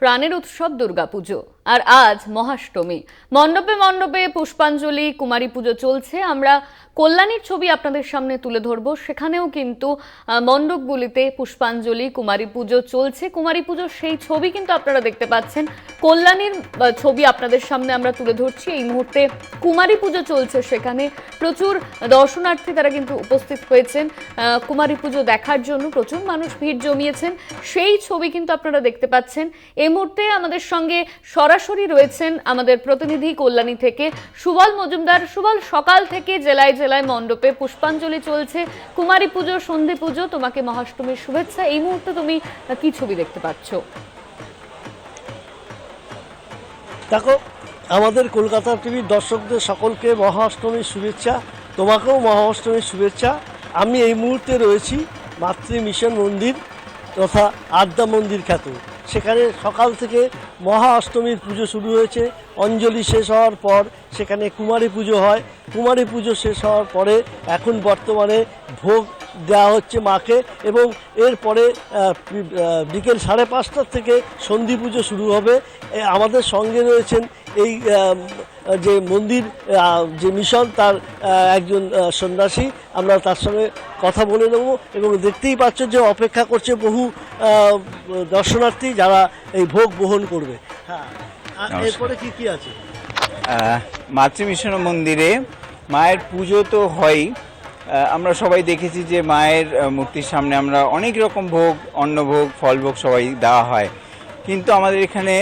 প্রাণের উৎসব দুর্গাপুজো। আর আজ মহাষ্টমী। মণ্ডপে মণ্ডপে পুষ্পাঞ্জলি, কুমারী পুজো চলছে। আমরা কল্যাণীর ছবি আপনাদের সামনে তুলে ধরবো। সেখানেও কিন্তু মণ্ডপগুলিতে পুষ্পাঞ্জলি, কুমারী পুজো চলছে। কুমারী পুজোর সেই ছবি কিন্তু আপনারা দেখতে পাচ্ছেন। কল্যাণীর ছবি আপনাদের সামনে আমরা তুলে ধরছি। এই মুহূর্তে কুমারী পুজো চলছে সেখানে। প্রচুর দর্শনার্থী তারা কিন্তু উপস্থিত হয়েছেন। কুমারী পুজো দেখার জন্য প্রচুর মানুষ ভিড় জমিয়েছেন। সেই ছবি কিন্তু আপনারা দেখতে পাচ্ছেন। এই মুহূর্তে আমাদের সঙ্গে সরাসরি রয়েছেন আমাদের প্রতিনিধি কল্যাণী থেকে সুবল মজুমদার। সুবল, সকাল থেকে জেলায় জেলায় মণ্ডপে পুষ্পাঞ্জলি চলছে। কুমারী পুজো, সন্ধি পুজো, তোমাকে মহাষ্টমীর শুভেচ্ছা। এই মুহূর্তে তুমি কি ছবি দেখতে পাচ্ছ? দেখো, আমাদের কলকাতা টিভির দর্শকদের সকলকে মহাষ্টমীর শুভেচ্ছা, তোমাকেও মহাষ্টমীর শুভেচ্ছা। আমি এই মুহূর্তে রয়েছি মাতৃ মিশন মন্দির তথা আদ্যা মন্দির খ্যাত। সেখানে সকাল থেকে মহা অষ্টমীর পুজো শুরু হয়েছে। অঞ্জলি শেষ হওয়ার পর সেখানে কুমারী পুজো হয়। কুমারী পুজো শেষ হওয়ার পরে এখন বর্তমানে ভোগ দেওয়া হচ্ছে মাকে এবং এরপরে বিকেল সাড়ে পাঁচটার থেকে সন্ধি পুজো শুরু হবে। আমাদের সঙ্গে রয়েছেন এই যে মন্দির যে মিশন তার একজন সন্ন্যাসী। আমরা তার সঙ্গে কথা বলে নেব এবং দেখতেই পাচ্ছ যে অপেক্ষা করছে বহু দর্শনার্থী যারা এই ভোগ বহন করবে। এরপরে কি কি আছে? মাতৃমিশন মন্দিরে মায়ের পুজো তো হয়ই। আমরা সবাই দেখেছি যে মায়ের মূর্তির সামনে আমরা অনেক রকম ভোগ অন্নভোগ ফলভোগ সবাই দেওয়া হয়। কিন্তু আমাদের এখানে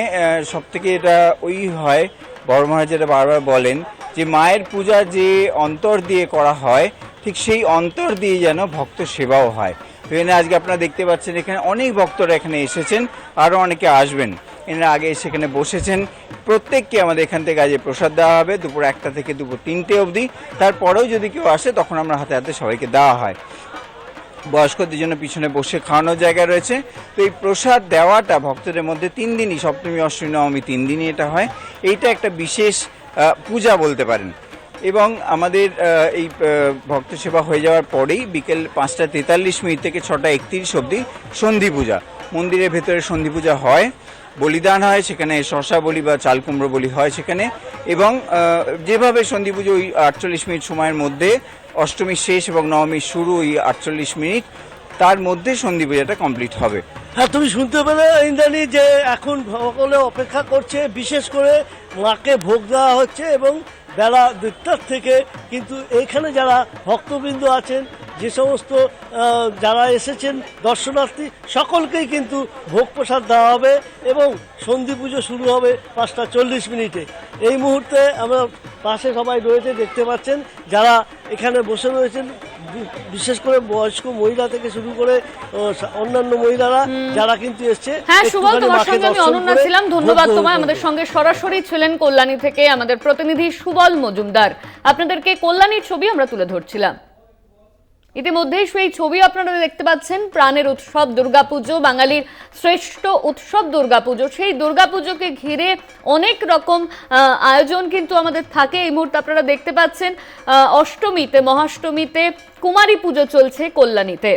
সব থেকে এটা ওই হয় বড় মহারাজ যেটা বারবার বলেন যে মায়ের পূজা যে অন্তর দিয়ে করা হয় ঠিক সেই অন্তর দিয়ে যেন ভক্ত সেবাও হয়। এখানে আজকে আপনারা দেখতে পাচ্ছেন এখানে অনেক ভক্তরা এখানে এসেছেন আরও অনেকে আসবেন। এনারা আগে সেখানে বসেছেন। প্রত্যেককে আমাদের এখান থেকে আজ প্রসাদ দেওয়া হবে। দুপুর একটা থেকে দুপুর তিনটে অবধি। তারপরেও যদি কেউ আসে, তখন আমরা হাতে হাতে সবাইকে দেওয়া হয়। বয়স্কদের জন্য পিছনে বসে খাওয়ানোর জায়গা রয়েছে। তো এই প্রসাদ দেওয়াটা ভক্তদের মধ্যে তিন দিনই, সপ্তমী, অষ্টমী, নবমী, তিন দিনই এটা হয়। এইটা একটা বিশেষ পূজা বলতে পারেন। এবং আমাদের এই ভক্ত সেবা হয়ে যাওয়ার পরেই বিকেল পাঁচটা তেতাল্লিশ মিনিট থেকে ছটা একত্রিশ অবধি সন্ধি পূজা। মন্দিরের ভেতরে সন্ধি পূজা হয়। বলিদান হয়, সেখানে শশা বলি বা চাল কুমড়ো বলি হয় সেখানে। এবং যেভাবে সন্ধি পুজো ওই আটচল্লিশ মিনিট সময়ের মধ্যে অষ্টমীর শেষ এবং নবমীর শুরু ওই আটচল্লিশ মিনিট, তার মধ্যে সন্ধি পূজাটা কমপ্লিট হবে। হ্যাঁ তুমি শুনতে পেলে ইন্দ্রাণী যে এখন সকলে অপেক্ষা করছে, বিশেষ করে মাকে ভোগ দেওয়া হচ্ছে এবং বেলা দেড়টার থেকে, কিন্তু এইখানে যারা ভক্তবৃন্দ আছেন যে সমস্ত যারা এসেছেন দর্শনার্থী সকলকেই কিন্তু ভোগ প্রসাদ দেওয়া হবে এবং সন্ধি পুজো শুরু হবে পাঁচটা চল্লিশ মিনিটে। এই মুহূর্তে আমরা পাশে সবাই রয়েছে দেখতে পাচ্ছেন যারা এখানে বসে রয়েছেন বিশেষ করে বয়স্ক মহিলা থেকে শুরু করে অন্যান্য মহিলারা যারা কিন্তু এসছে হ্যাঁ সুবল তোমার সঙ্গে আমি অনন্যা ছিলাম। ধন্যবাদ তোমায়। আমাদের সঙ্গে সরাসরি ছিলেন কল্যাণী থেকে আমাদের প্রতিনিধি সুবল মজুমদার। আপনাদেরকে কল্যাণীর ছবি আমরা তুলে ধরছিলাম। ইতিমধ্যেই সেই ছবি আপনারা দেখতে পাচ্ছেন, প্রাণের উৎসব, দুর্গাপুজো, বাঙালির শ্রেষ্ঠ উৎসব দুর্গাপুজো। সেই দুর্গাপুজোকে ঘিরে অনেক রকম আয়োজন কিন্তু আমাদের থাকে। এই মুহূর্তে আপনারা দেখতে পাচ্ছেন অষ্টমীতে, মহাষ্টমীতে কুমারী পুজো চলছে কল্যাণীতে।